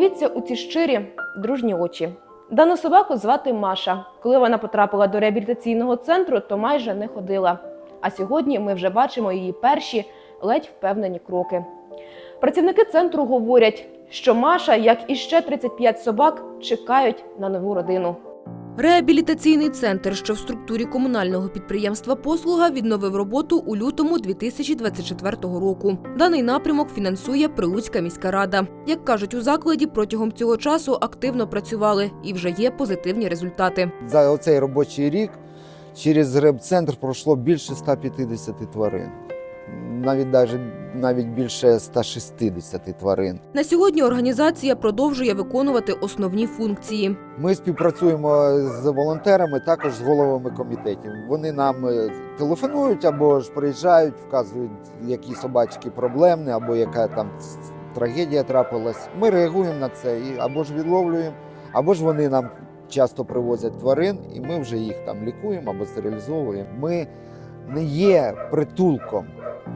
Подивіться у ці щирі дружні очі. Дану собаку звати Маша. Коли вона потрапила до реабілітаційного центру, то майже не ходила. А сьогодні ми вже бачимо її перші ледь впевнені кроки. Працівники центру говорять, що Маша, як і ще 35 собак, чекають на нову родину. Реабілітаційний центр, що в структурі комунального підприємства Послуга, відновив роботу у лютому 2024 року. Даний напрямок фінансує Прилуцька міська рада. Як кажуть у закладі, протягом цього часу активно працювали і вже є позитивні результати. За оцей робочий рік через реп-центр пройшло більше 150 тварин. Навіть даже, навіть більше 160 тварин. На сьогодні організація продовжує виконувати основні функції. Ми співпрацюємо з волонтерами, також з головами комітетів. Вони нам е, телефонують або ж приїжджають, вказують, які собачки проблемні, або яка там трагедія трапилась. Ми реагуємо на це і або ж відловлюємо, або ж вони нам часто привозять тварин, і ми вже їх там лікуємо або стерилізовуємо. Ми не є притулком,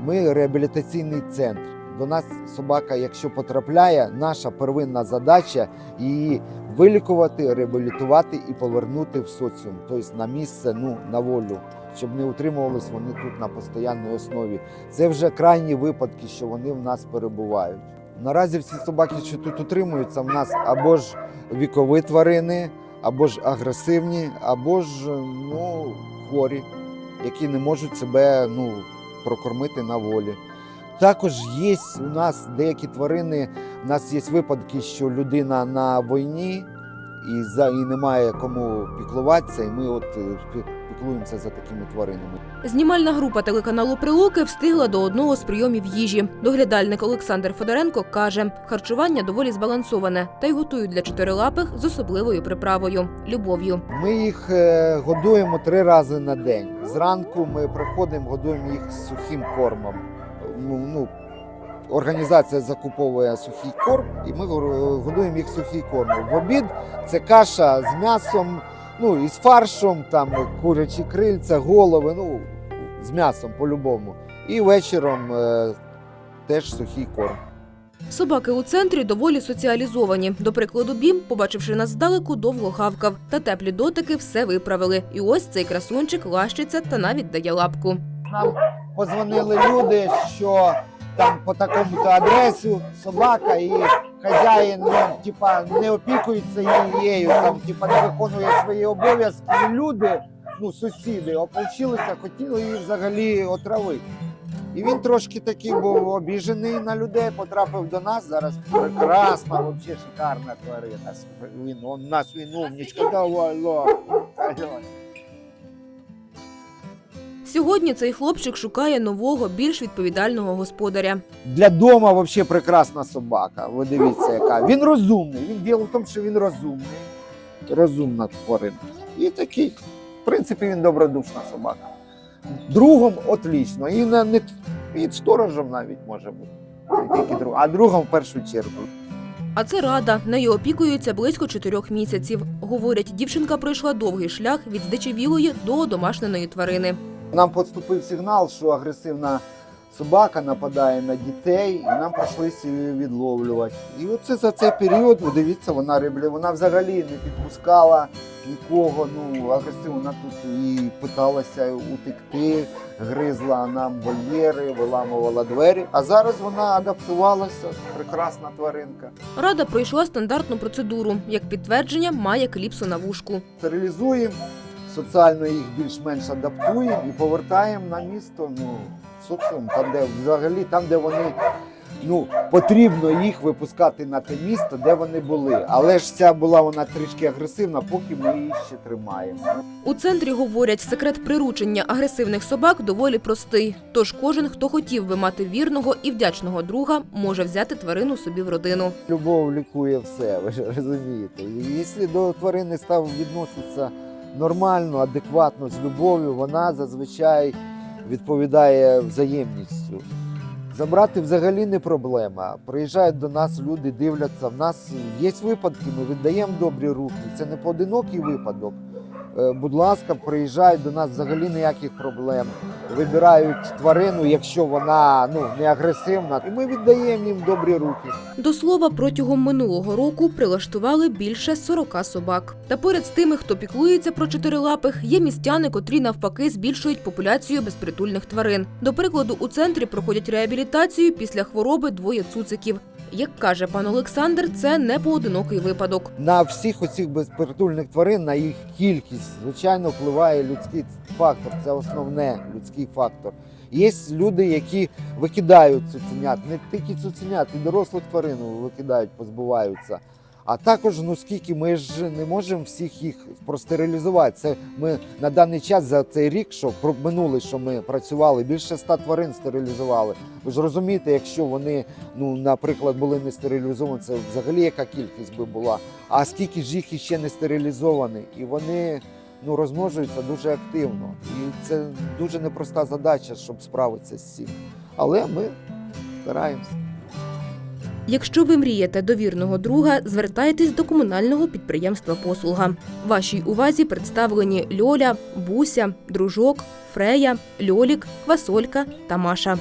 ми реабілітаційний центр. До нас собака, якщо потрапляє, наша первинна задача її вилікувати, реабілітувати і повернути в соціум, тобто на місце, ну на волю, щоб не утримувались вони тут на постійній основі. Це вже крайні випадки, що вони в нас перебувають. Наразі всі собаки, що тут утримуються, в нас або ж вікові тварини, або ж агресивні, або ж ну, хворі, які не можуть себе ну, прокормити на волі. Також є у нас деякі тварини. У нас є випадки, що людина на війні і за і немає кому піклуватися, і ми от е, піклуємося за такими тваринами. Знімальна група телеканалу Прилуки встигла до одного з прийомів їжі. Доглядальник Олександр Федоренко каже, харчування доволі збалансоване та й готують для чотирилапих з особливою приправою любов'ю. Ми їх е, годуємо три рази на день. Зранку ми приходимо, годуємо їх сухим кормом. Ну, ну, організація закуповує сухий корм, і ми гор- годуємо їх сухий кормом. В обід це каша з м'ясом, ну і з фаршом, там курячі крильця, голови, ну з м'ясом по-любому. І вечором е, теж сухий корм. Собаки у центрі доволі соціалізовані. До прикладу, бім, побачивши нас здалеку, довго гавкав. Та теплі дотики все виправили. І ось цей красунчик лащиться та навіть дає лапку. Нам позвонили люди, що там по такому то адресу собака і хазяїн ну, типа, не опікується її, там, типа, не виконує свої обов'язки. І люди, ну, сусіди, ополчилися, хотіли її взагалі отравити. І він трошки такий був обіжений на людей, потрапив до нас. Зараз прекрасна, взагалі шикарна тварина. Він, у нас він умнічка, давай, ла. Сьогодні цей хлопчик шукає нового, більш відповідального господаря. Для дома взагалі прекрасна собака. Ви дивіться, яка. Він розумний. Він діло в тому, що він розумний. Розумна тварина. І такий, в принципі, він добродушна собака. Другом отлично. І на не і сторожем навіть може бути. А другом в першу чергу. А це рада. Нею опікуються близько чотирьох місяців. Говорять, дівчинка пройшла довгий шлях від здичавілої до домашненої тварини. Нам поступив сигнал, що агресивна собака нападає на дітей, і нам прийшлося її відловлювати. І оце за цей період, ви дивіться, вона реабілі- вона взагалі не підпускала нікого. Ну, агресивно вона тут і питалася утекти, гризла нам вольєри, виламувала двері. А зараз вона адаптувалася, прекрасна тваринка. Рада пройшла стандартну процедуру. Як підтвердження, має кліпсу на вушку. Стерилізуємо, соціально їх більш-менш адаптуємо і повертаємо на місто. Ну, соціум, там, де взагалі, там, де вони ну, потрібно їх випускати на те місто, де вони були. Але ж ця була вона трішки агресивна, поки ми її ще тримаємо. У центрі говорять, секрет приручення агресивних собак доволі простий. Тож кожен, хто хотів би мати вірного і вдячного друга, може взяти тварину собі в родину. Любов лікує все, ви ж розумієте. І Якщо до тварини став відноситися нормально, адекватно, з любов'ю, вона зазвичай відповідає взаємністю. Забрати взагалі не проблема. Приїжджають до нас люди, дивляться. В нас є випадки, ми віддаємо добрі руки. Це не поодинокий випадок. Е, Будь ласка, приїжджають до нас взагалі ніяких проблем. Вибирають тварину, якщо вона ну не агресивна, і ми віддаємо їм добрі руки. До слова, протягом минулого року прилаштували більше 40 собак. Та поряд з тими, хто піклується про чотирилапих, є містяни, котрі навпаки збільшують популяцію безпритульних тварин. До прикладу, у центрі проходять реабілітацію після хвороби двоє цуциків. Як каже пан Олександр, це не поодинокий випадок. На всіх оцих безпритульних тварин, на їх кількість, звичайно, впливає людський фактор. Це основне людський фактор. Є люди, які викидають цуценят, не тільки цуценят, і дорослих тварин викидають, позбуваються. А також, ну скільки ми ж не можемо всіх їх простерилізувати. Це ми на даний час за цей рік, що про- минулий, що ми працювали, більше ста тварин стерилізували. Ви ж розумієте, якщо вони, ну, наприклад, були не стерилізовані, це взагалі яка кількість би була. А скільки ж їх іще не стерилізовані, і вони ну, розмножуються дуже активно. І це дуже непроста задача, щоб справитися з цим. Але ми стараємося. Якщо ви мрієте довірного друга, звертайтесь до комунального підприємства Послуга. Вашій увазі представлені Льоля, Буся, Дружок, Фрея, Льолік, Квасолька та Маша.